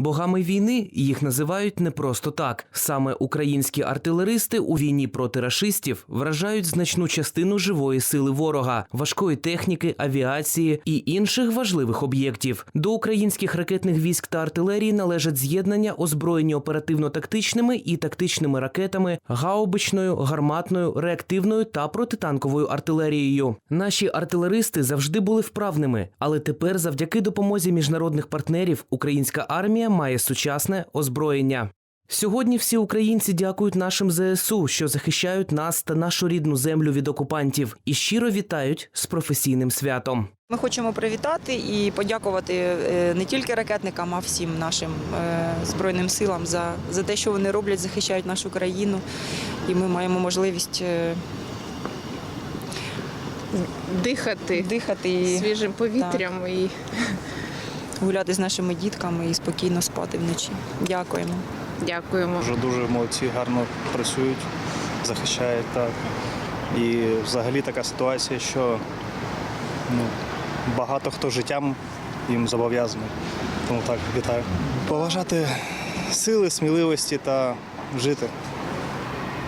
Богами війни їх називають не просто так. Саме українські артилеристи у війні проти рашистів вражають значну частину живої сили ворога, важкої техніки, авіації і інших важливих об'єктів. До українських ракетних військ та артилерії належать з'єднання, озброєні оперативно-тактичними і тактичними ракетами, гаубичною, гарматною, реактивною та протитанковою артилерією. Наші артилеристи завжди були вправними, але тепер, завдяки допомозі міжнародних партнерів, українська армія має сучасне озброєння. Сьогодні всі українці дякують нашим ЗСУ, що захищають нас та нашу рідну землю від окупантів, і щиро вітають з професійним святом. Ми хочемо привітати і подякувати е, не тільки ракетникам, а всім нашим е, збройним силам за, за те, що вони роблять, захищають нашу країну. І ми маємо можливість е, дихати дихати і свіжим повітрям і гуляти з нашими дітками і спокійно спати вночі. Дякуємо. дякуємо. Дуже дуже молодці, гарно працюють, захищають так. І взагалі така ситуація, що ну, багато хто життям їм зобов'язаний. Тому так, вітаю. Поважати сили, сміливості та жити,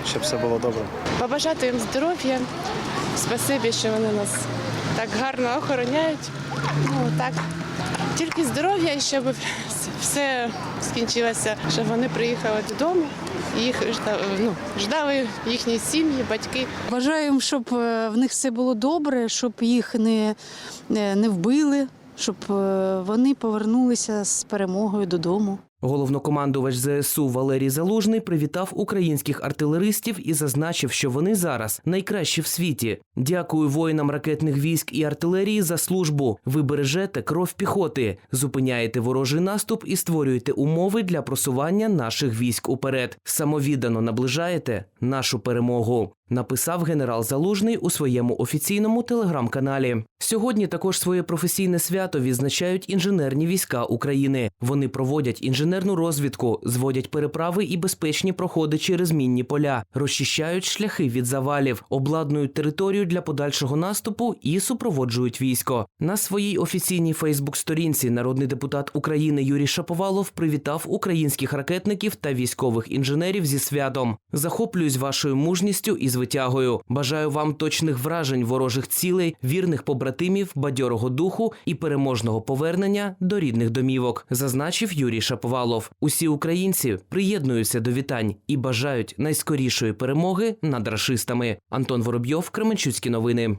щоб все було добре. Побажати їм здоров'я. Спасибі, що вони нас так гарно охороняють. Ну так. Тільки здоров'я, щоб все скінчилося, щоб вони приїхали додому. Їх ну, ждали їхні сім'ї, батьки. Бажаємо, щоб е, в них все було добре, щоб їх не, не, не вбили, щоб е, вони повернулися з перемогою додому. Головнокомандувач ЗСУ Валерій Залужний привітав українських артилеристів і зазначив, що вони зараз найкращі в світі. Дякую воїнам ракетних військ і артилерії за службу. Ви бережете кров піхоти, зупиняєте ворожий наступ і створюєте умови для просування наших військ уперед. Самовіддано наближаєте нашу перемогу. Написав генерал Залужний у своєму офіційному телеграм-каналі. Сьогодні також своє професійне свято відзначають інженерні війська України. Вони проводять інженерну розвідку, зводять переправи і безпечні проходи через мінні поля, розчищають шляхи від завалів, обладнують територію для подальшого наступу і супроводжують військо. На своїй офіційній Фейсбук-сторінці народний депутат України Юрій Шаповалов привітав українських ракетників та військових інженерів зі святом. Захоплююсь вашою мужністю і звитягою. Бажаю вам точних вражень ворожих цілей, вірних побратимів, бадьорого духу і переможного повернення до рідних домівок, зазначив Юрій Шаповалов. Усі українці приєднуються до вітань і бажають найскорішої перемоги над рашистами. Антон Воробйов, Кременчуцькі новини.